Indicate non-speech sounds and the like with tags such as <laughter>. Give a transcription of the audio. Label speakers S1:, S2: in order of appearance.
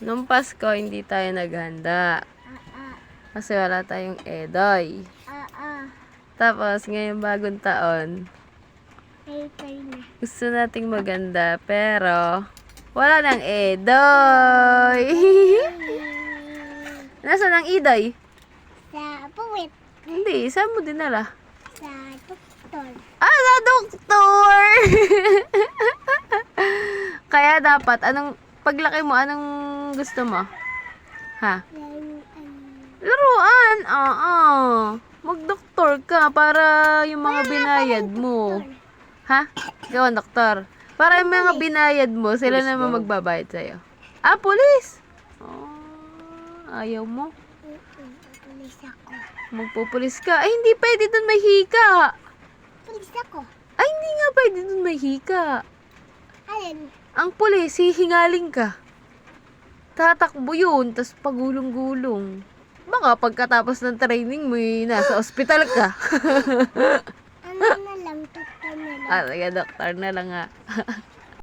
S1: Nung Pasko, hindi tayo naghanda. Kasi wala tayong edoy. Tapos, ngayong bagong taon, gusto nating maganda, pero wala nang edoy. <laughs> Nasaan ang idoy?
S2: Sa puwit.
S1: Hindi, saan mo dinala?
S2: Sa doktor.
S1: Ah, sa doktor! Kaya dapat, anong, paglaki mo, anong gusto mo? Ha? Laruan! Oo. Magdoktor ka para yung mga binayad mo. Ha? Gawan, doktor. Para yung mga binayad mo, sila naman magbabayad sa'yo. Ah, pulis! Oh, ayaw mo.
S2: Pulis ako.
S1: Magpupulis ka. Ay, hindi pwede dun may hika.
S2: Pulis ako.
S1: Ay, hindi nga pwede dun may hika.
S2: Alin?
S1: Ang pulis, hihingaling ka. Tatakbo yun, tas pagulong-gulong. Baka pagkatapos ng training mo, nasa ospital ka.
S2: Ano na lang, doktor na lang.
S1: ah, doktor na lang nga. <laughs>